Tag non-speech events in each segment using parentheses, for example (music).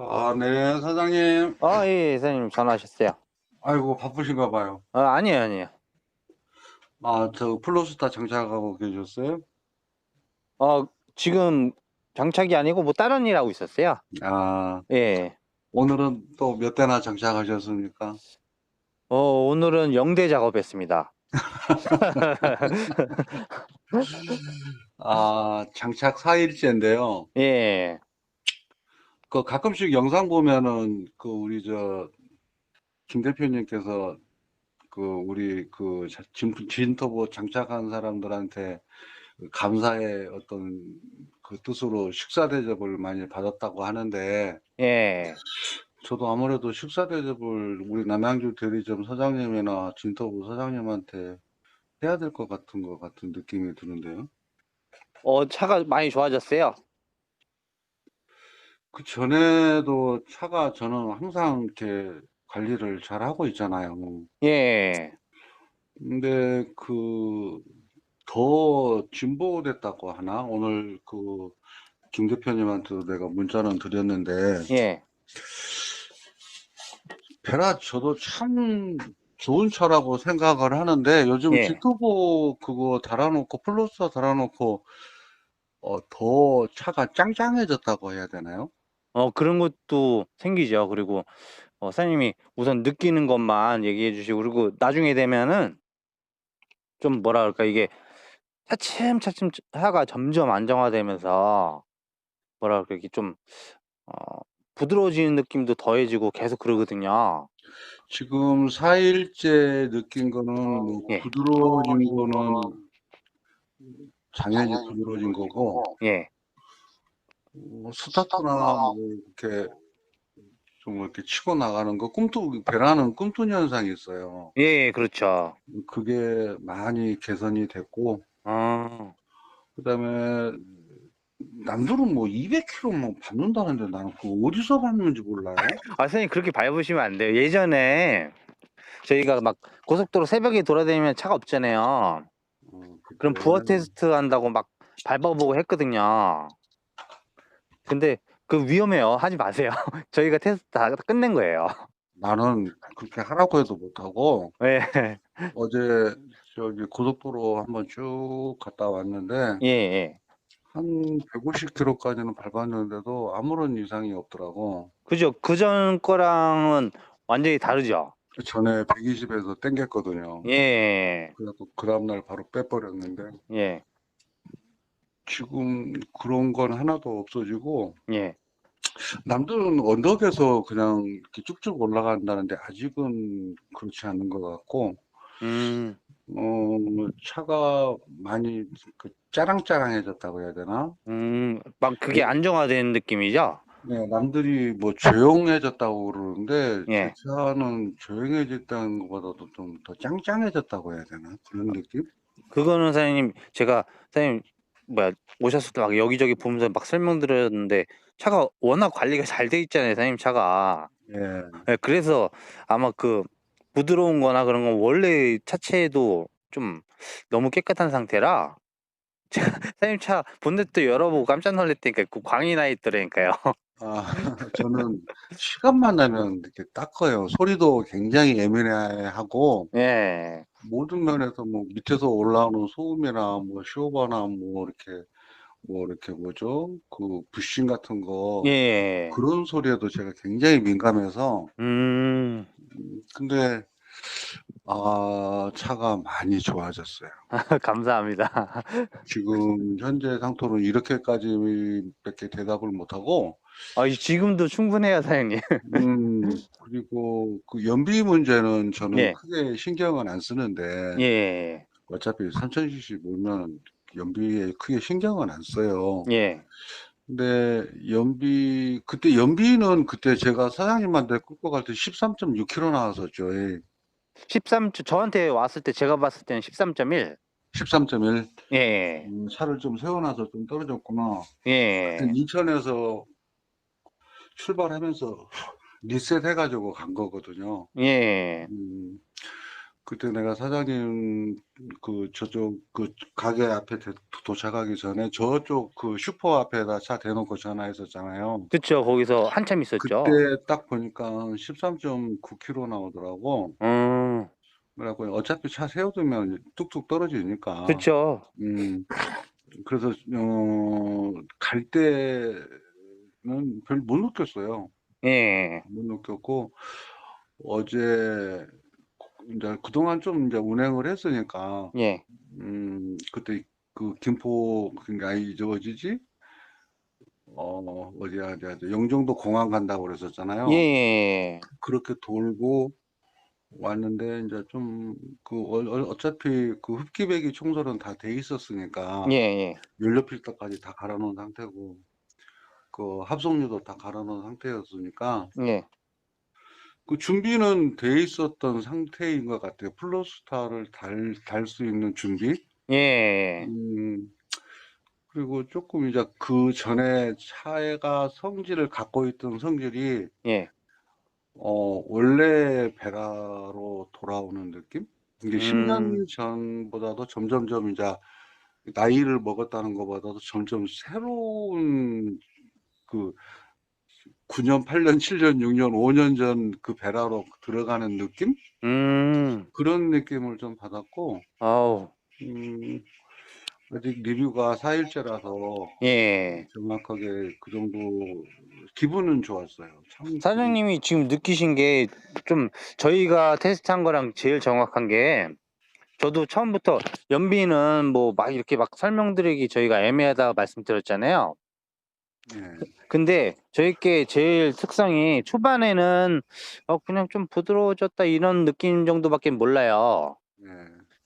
아, 네, 사장님. 아, 예, 예, 사장님 전화하셨어요. 아이고, 바쁘신가 봐요. 아, 아니에요, 아니에요. 아, 저 플로스타 장착하고 계셨어요? 어, 지금 장착이 아니고 뭐 다른 일 하고 있었어요. 아, 예. 오늘은 또 몇 대나 장착하셨습니까? 어, 오늘은 영대 작업했습니다. (laughs) 아, 장착 4일째인데요. 예. 그 가끔씩 영상 보면은 그 우리 저 김 대표님께서 그 우리 그 자- 진, 진터보 장착한 사람들한테 그 감사의 어떤 그 뜻으로 식사 대접을 많이 받았다고 하는데 예. 저도 아무래도 식사 대접을 우리 남양주 대리점 사장님이나 진터부 사장님한테 해야 될 것 같은 것 같은 느낌이 드는데요. 어, 차가 많이 좋아졌어요. 그 전에도 차가 저는 항상 이렇게 관리를 잘 하고 있잖아요. 예. 근데 그 더 진보됐다고 하나? 오늘 그 김 대표님한테도 내가 문자는 드렸는데 예. 베라 저도 참 좋은 차라고 생각을 하는데 요즘 예. 지토보 그거 달아놓고 플러스 달아놓고 어, 더 차가 짱짱해졌다고 해야 되나요? 어, 그런 것도 생기죠. 그리고 어, 사장님이 우선 느끼는 것만 얘기해 주시고 그리고 나중에 되면은 좀 뭐라 그럴까 이게 차츰차츰 차가 점점 안정화되면서 뭐라 그럴까 이게 좀 어, 부드러워지는 느낌도 더해지고 계속 그러거든요. 지금 4 일째 느낀 거는 뭐 예. 부드러워진 거는 당연히 부드러워진 거고 예. 어, 스타트나 뭐 이렇게 좀 이렇게 치고 나가는 거 꿈틀 베라는 꿈틀 현상이 있어요. 예, 예, 그렇죠. 그게 많이 개선이 됐고 어, 그다음에 남들은 뭐 200km 뭐 밟는다는데 나는 그거 어디서 밟는지 몰라요. 아, 선생님 그렇게 밟으시면 안 돼요. 예전에 저희가 막 고속도로 새벽에 돌아다니면 차가 없잖아요. 어, 그럼 그때 부하 테스트 한다고 막 밟아보고 했거든요. 근데 그 위험해요. 하지 마세요. (laughs) 저희가 테스트 다 끝낸 거예요. 나는 그렇게 하라고 해도 못하고 예, 어제 저기 고속도로 한번 쭉 갔다 왔는데 예, 예. 한 150km까지는 밟았는데도 아무런 이상이 없더라고. 그죠? 그전 거랑은 완전히 다르죠? 그 전에 120에서 땡겼거든요. 예, 그래갖고 그 다음날 바로 빼버렸는데 예, 지금 그런 건 하나도 없어지고 예. 남들은 언덕에서 그냥 이렇게 쭉쭉 올라간다는데 아직은 그렇지 않은 것 같고 음, 어 차가 많이 그 짜랑짜랑해졌다고 해야 되나? 음, 막 그게 안정화된 느낌이죠? 네, 남들이 뭐 조용해졌다고 그러는데 예. 제 차는 조용해졌다는 것보다도 좀 더 짱짱해졌다고 해야 되나? 그런 느낌? 그거는 사장님, 제가 사장님, 뭐야, 오셨을 때 막 여기저기 보면서 막 설명드렸는데 차가 워낙 관리가 잘 돼 있잖아요, 사장님 차가. 예. 예, 그래서 아마 그 부드러운 거나 그런 건 원래 차체도 좀 너무 깨끗한 상태라 (laughs) 제가 사장님 차 본네트 열어보고 깜짝 놀랐다니까 그 광이 나 있더라니까요. 아, (laughs) 저는 시간만 나면 이렇게 닦아요. 소리도 굉장히 예민해하고 예. 모든 면에서 뭐 밑에서 올라오는 소음이나 뭐 쇼버나 뭐 이렇게 뭐 이렇게 뭐죠? 그 부싱 같은 거 예. 그런 소리에도 제가 굉장히 민감해서 음. 음, 근데 아 차가 많이 좋아졌어요. (laughs) 감사합니다. 지금 현재 상태로는 이렇게까지 밖에 대답을 못 하고 아, 지금도 충분해요, 사장님. (laughs) 음 그리고 그 연비 문제는 저는 예. 크게 신경은 안 쓰는데 예. 어차피 3000cc 몰면 연비에 크게 신경은 안 써요. 예. 근데 연비 그때 연비는 그때 제가 사장님한테 끌고 갈 때 13.6km 나왔었죠. 예. 13 저한테 왔을 때 제가 봤을 때는 13.1. 13.1 예. 음, 차를 좀 세워놔서 좀 떨어졌구나. 예. 인천에서 출발하면서 리셋 해가지고 간 거거든요. 예. 음, 그때 내가 사장님 그 저쪽 그 가게 앞에 대- 도착하기 전에 저쪽 그 슈퍼 앞에다 차 대놓고 전화했었잖아요. 그쵸. 거기서 한참 있었죠. 그때 딱 보니까 13.9km 나오더라고. 음. 그래갖고 어차피 차 세워두면 뚝뚝 떨어지니까. 그쵸. 음, 그래서 어, 갈 때는 별 못 느꼈어요. 예. 못 느꼈고 어제 이제 그동안 좀 이제 운행을 했으니까 예. 음, 그때 그 김포 아니 저 어디지? 어, 어디야, 어디야, 저 영종도 공항 간다고 그랬었잖아요. 예. 예. 그렇게 돌고 왔는데 이제 좀 그 어차피 그 흡기배기 청소는 다 돼 있었으니까 예. 예. 연료 필터까지 다 갈아놓은 상태고 그 합성유도 다 갈아놓은 상태였으니까 예. 그 준비는 돼 있었던 상태인 것 같아요. 플러스타를 달 달 수 있는 준비. 예. 음, 그리고 조금 이제 그 전에 차가 성질을 갖고 있던 성질이 예. 어, 원래 베라로 돌아오는 느낌? 이게 음. 10년 전보다도 점점점 이제 나이를 먹었다는 것보다도 점점 새로운 그 9년, 8년, 7년, 6년, 5년 전 그 베라로 들어가는 느낌? 음. 그런 느낌을 좀 받았고, 아우. 음, 아직 리뷰가 4일째라서 예. 정확하게 그 정도 기분은 좋았어요. 참 사장님이 지금 느끼신 게 좀 저희가 테스트한 거랑 제일 정확한 게 저도 처음부터 연비는 뭐 막 이렇게 막 설명드리기 저희가 애매하다고 말씀드렸잖아요. 예, 근데 저희께 제일 특성이 초반에는 어 그냥 좀 부드러워졌다 이런 느낌 정도밖에 몰라요. 예,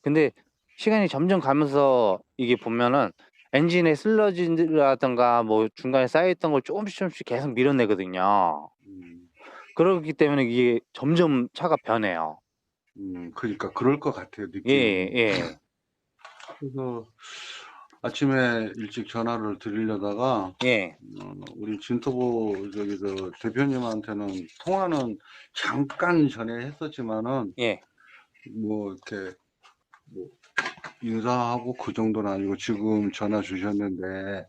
근데 시간이 점점 가면서 이게 보면은 엔진의 슬러지라든가 뭐 중간에 쌓여있던 걸 조금씩 조금씩 계속 밀어내거든요. 음, 그렇기 때문에 이게 점점 차가 변해요. 음, 그러니까 그럴 것 같아요, 느낌이. 예, 예. 그래서 아침에 일찍 전화를 드리려다가 예. 어, 우리 진토보 저기 저 대표님한테는 통화는 잠깐 전에 했었지만은 예. 뭐 이렇게 뭐 인사하고 그 정도는 아니고 지금 전화 주셨는데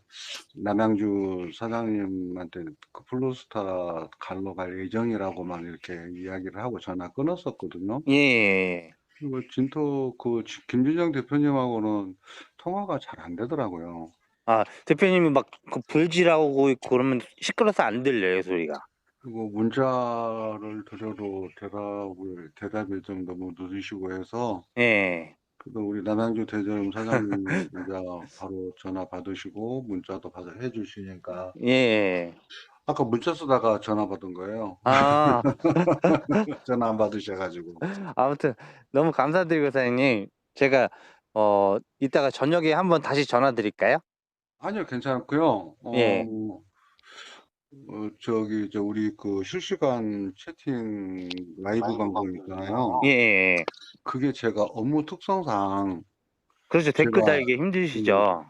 남양주 사장님한테 그 플루스타 갈러 갈 예정이라고만 이렇게 이야기를 하고 전화 끊었었거든요. 예, 예. 그리고 진토 그 지- 김준영 대표님하고는 통화가 잘 안 되더라고요. 아, 대표님이 막 그 불질하고 있고 그러면 시끄러워서 안 들려요, 소리가. 그리고 문자를 드려도 대답을 대답이 좀 너무 늦으시고 해서 예. 그래도 우리 남양주 대점 사장님 (laughs) 이제 바로 전화 받으시고 문자도 받아 해주시니까 예. 아까 문자 쓰다가 전화 받은 거예요. 아, (laughs) 전화 안 받으셔가지고. 아무튼 너무 감사드리고 사장님. 제가 어 이따가 저녁에 한번 다시 전화 드릴까요? 아니요, 괜찮고요. 어, 예. 어, 저기 저 우리 그 실시간 채팅 라이브 방송 있잖아요. 예, 예. 예. 그게 제가 업무 특성상 그렇죠. 댓글 달기 힘드시죠?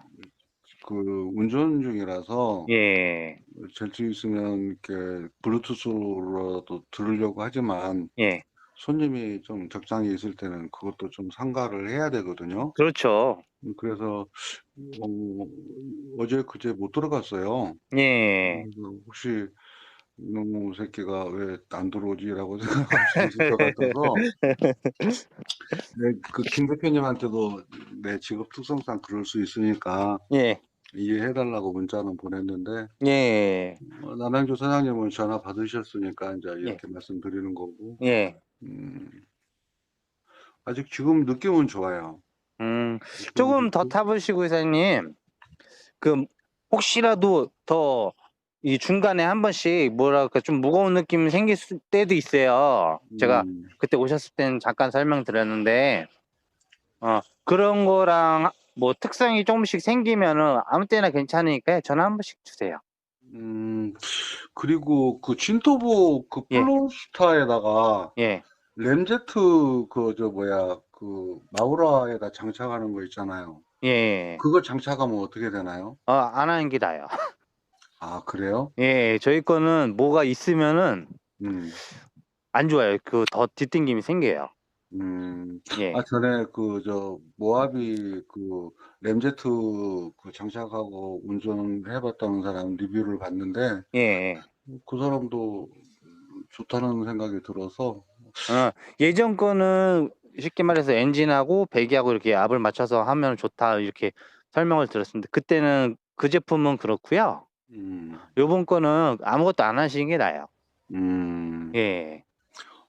그 운전 중이라서 예. 될수 있으면 이렇게 블루투스로라도 들으려고 하지만 예. 손님이 좀 적장이 있을 때는 그것도 좀 삼가를 해야 되거든요. 그렇죠. 그래서 어, 어제 그제 못 들어갔어요. 예. 그래서 혹시 이놈의 새끼가 왜 안 들어오지라고 (laughs) 생각할 수 있을 것 같아서 네, 그김 대표님한테도 내 직업 특성상 그럴 수 있으니까 예. 이해해달라고 문자는 보냈는데 예. 어, 남양주 사장님은 전화 받으셨으니까 이제 예. 이렇게 말씀드리는 거고 예. 음, 아직 지금 느낌은 좋아요. 음. 조금 더 타보시고 사장님. 그 혹시라도 더 이 중간에 한 번씩 뭐랄까 좀 무거운 느낌이 생길 수- 때도 있어요. 제가 음, 그때 오셨을 때는 잠깐 설명드렸는데 어 그런 거랑 뭐 특성이 조금씩 생기면은 아무 때나 괜찮으니까 전화 한 번씩 주세요. 음, 그리고 그 진토보 그 예. 플로스타에다가 예. 램제트 그 저 뭐야 그 마우라에다 장착하는 거 있잖아요. 예. 그거 장착하면 어떻게 되나요? 어, 안 하는 게 나아요. 아, 그래요? 예, 저희 거는 뭐가 있으면은 음, 안 좋아요. 그 더 뒤ting김이 생겨요. 음. 예. 아 전에 그 저 모하비 그 램제트 그 장착하고 운전해 봤다는 사람 리뷰를 봤는데 예예. 그 사람도 좋다는 생각이 들어서 어 예전 거는 쉽게 말해서 엔진하고 배기하고 이렇게 압을 맞춰서 하면 좋다 이렇게 설명을 들었습니다. 그때는 그 제품은 그렇고요. 음. 요번 거는 아무것도 안 하시는 게 나아요. 음. 예.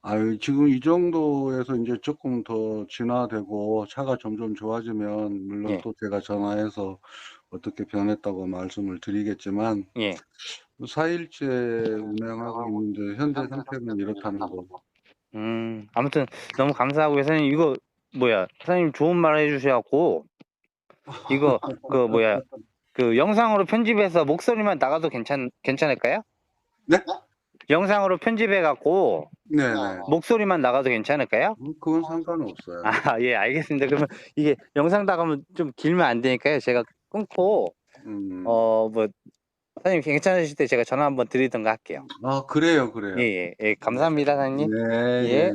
아유 지금 이 정도에서 인제 쪼끔 더 진화되고 차가 점점 좋아지면 물론 예. 또 제가 전화해서 어떻게 변했다고 말씀을 드리겠지만 예. 4 일째 운행하고 있는데 현재 상태는 이렇다는 거. 음. 아무튼 너무 감사하고요. 사장님 이거 뭐야 사장님 좋은 말 해 주셔 갖고 이거 그 뭐야 그 영상으로 편집해서 목소리만 나가도 괜찮 괜찮을까요? 네? 영상으로 편집해 갖고 네네. 목소리만 나가도 괜찮을까요? 음 그건 상관없어요. 아 예 알겠습니다. 그러면 이게 영상 나가면 좀 길면 안 되니까요. 제가 끊고 음. 어 뭐 사장님 괜찮으실 때 제가 전화 한번 드리든가 할게요. 아 그래요, 그래요. 예 예. 예. 감사합니다 사장님. 네. 예. 예.